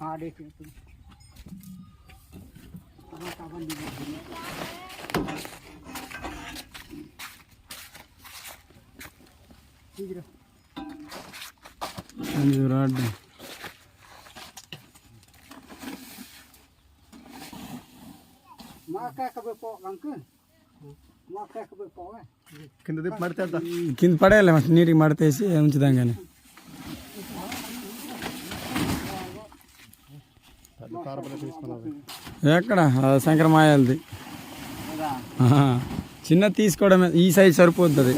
हाँ देखिए तुम साबन भी Makai kabe pok kangkun. Makai kabe pok eh. ಕಿಂದ ಮಾಡ್ತಾ ಇರ್ತಾ ಕಿಂದ ಪಡೆಯಲ್ಲ ಮತ್ತೆ ನೀರಿಗೆ ಮಾಡ್ತೇಸಿ ಮುಂಚಿದಂಗಾನೆ ఎక్కడ? శంకరమాయలది. చిన్న తీసుకోవడమే. ఈ సైజ్ సరిపోతుంది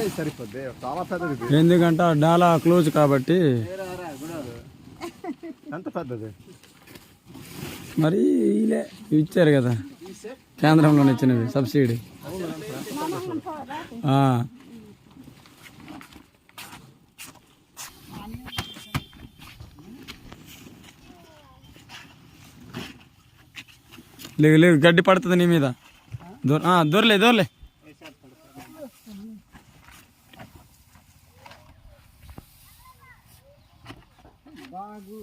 ఎందుకంటే ఆ డాలా క్లోజ్ కాబట్టి. ఎంత పెద్దది? మరి వీలే ఇచ్చారు కదా. కేంద్రంలో ఇచ్చినవి సబ్సిడీ. ఆ. లేవు లేవు గడ్డి పడుతుంది నీ మీద దొర ఆ, దొరలే దొరలే బాగు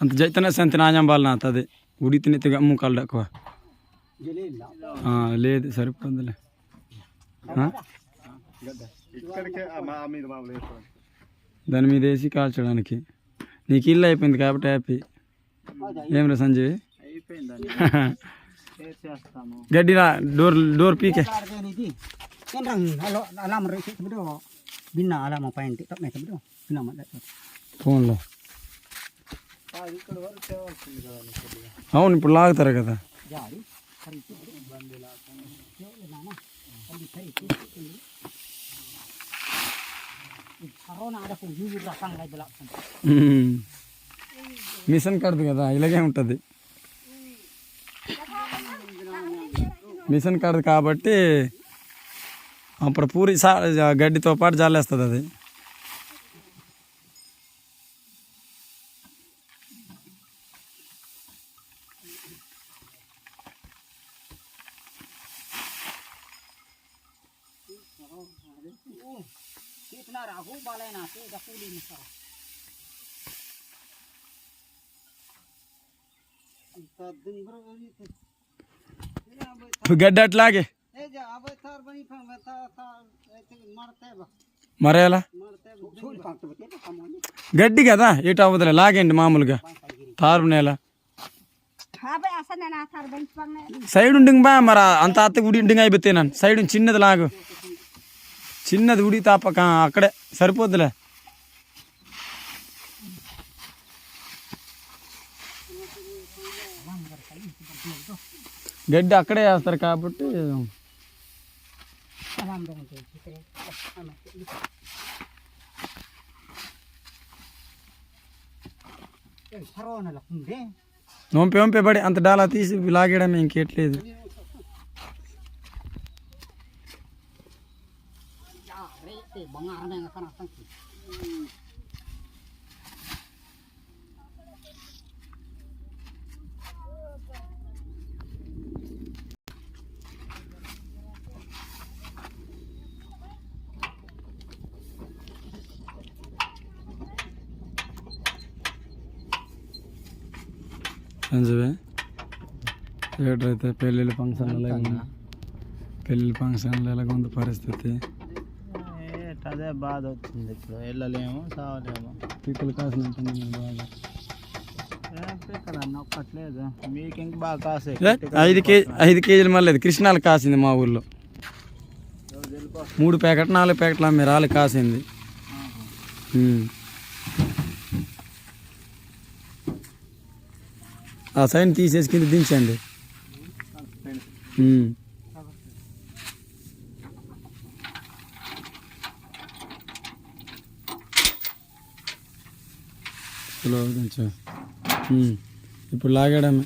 ᱚᱱᱛᱮ ᱡᱮᱡ ᱛᱮᱱᱟᱜ ᱥᱮᱱ ᱛᱮᱱᱟᱜ ᱧᱟᱢ ᱵᱟᱞᱱᱟ ᱛᱟᱫᱮ ᱩᱰᱤ ᱛᱮᱱᱟᱜ ᱛᱮᱜᱟ ᱢᱩ ᱠᱟᱞ ᱫᱟᱜ ᱠᱚᱣᱟ ᱦᱟᱸ ᱞᱮ ᱥᱟᱨᱤᱯ ᱠᱚ ᱫᱟᱞᱮ ᱦᱟᱸ ఇక్కడికే మా మీద మా లేదు దాని మీద వేసి కాల్చడానికి నీకు ఇల్లు అయిపోయింది కాబట్టి హ్యాపీ ఏమిరా సంజయ్ గడ్డిరా డోర్ డోర్ పీకే ఫోన్లో అవును ఇప్పుడు లాగుతారు కదా. మిషన్ కడదు కదా ఇలాగే ఉంటుంది. మిషన్ కడదు కాబట్టి అప్పుడు పూరి సా గడ్డితో పాటు జాలేస్తుంది అది. कितना राहु बाले ना से दफूली मुसा अंत दिन भर वही थे గడ్డి అట్లాగే ए जा अब थार बनी फंग था था ऐसे मरते बा మరేలా मरते छोड़ फांक बते ना सामान గడ్డి కదా ఇటు అవ్వదులే లాగండి మామూలుగా తారు నేల Habe asa na natar ben pangne. Side ఉండింగ్ బా మరి అంత అత్త ఉడి ఉండింగ్ అయిపోతే నన్ను సైడ్ చిన్నది లాగు చిన్నది ఉడి తాపక అక్కడే సరిపోద్దులే. గడ్డి అక్కడే వేస్తారు కాబట్టి నొంపి వంపే పడి అంత డాలా తీసి లాగేయడం ఇంకెట్లేదు. 때 멍하면 하나 쌍기. ಸಂಜುವೆ ಥಿಯೇಟ್ರ್ ಐತೆ ಪೆಳ್ಳಿಲಿ ಫಂಕ್ಷನ್ ಎಲ್ಲ ಪೆಳ್ಳಿಲಿ అదే బాధ వచ్చింది ఇప్పుడు. వెళ్ళలేము సావలేము. పీకలు కాసినట్టుంది బాగా నొక్కట్లేదు మీకు ఇంక బాగా కాసే. ఐదు కేజీ ఐదు కేజీలు మళ్ళీ కృష్ణాలు కాసింది మా ఊర్లో. మూడు ప్యాకెట్ నాలుగు ప్యాకెట్లు అమ్మి రాలి కాసింది. ఆ సైన్ తీసేసి కింద దించండి. ఇప్పుడు లాగడమే.